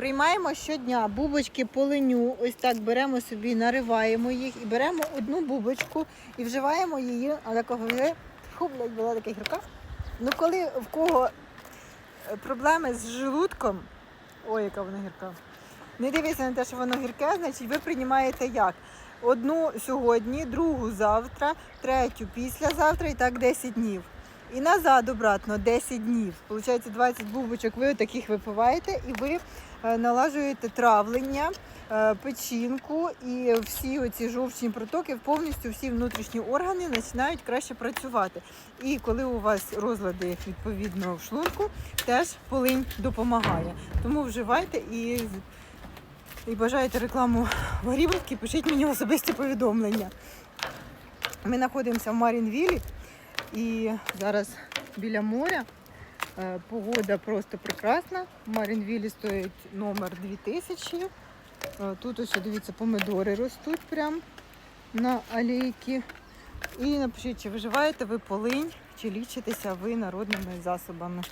Приймаємо щодня бубочки полиню. Ось так беремо собі, нариваємо їх і беремо одну бубочку і вживаємо її, але кого вже блядь, була така гірка. Ну коли в кого е, проблеми з желудком, ой, яка вона гірка. Не дивіться на те, що воно гірке, значить ви приймаєте як? Одну сьогодні, другу завтра, третю післязавтра і так 10 днів. І назад обратно 10 днів. Получається 20 бубочок ви таких випиваєте і ви е, налажуєте травлення, е, печінку і всі оці жовчні протоки, повністю всі внутрішні органи починають краще працювати. І коли у вас розлади відповідно в шлунку, теж полинь допомагає. Тому вживайте і, і бажаєте рекламу горівки, пишіть мені особисті повідомлення. Ми знаходимося в Марінвілі і зараз біля моря. Е, Погода просто прекрасна. В Марінвілі стоїть номер 2000. Е, Тут ось дивіться, помидори ростуть прямо на алейки. І напишіть, чи виживаєте ви полинь, чи лічитеся ви народними засобами.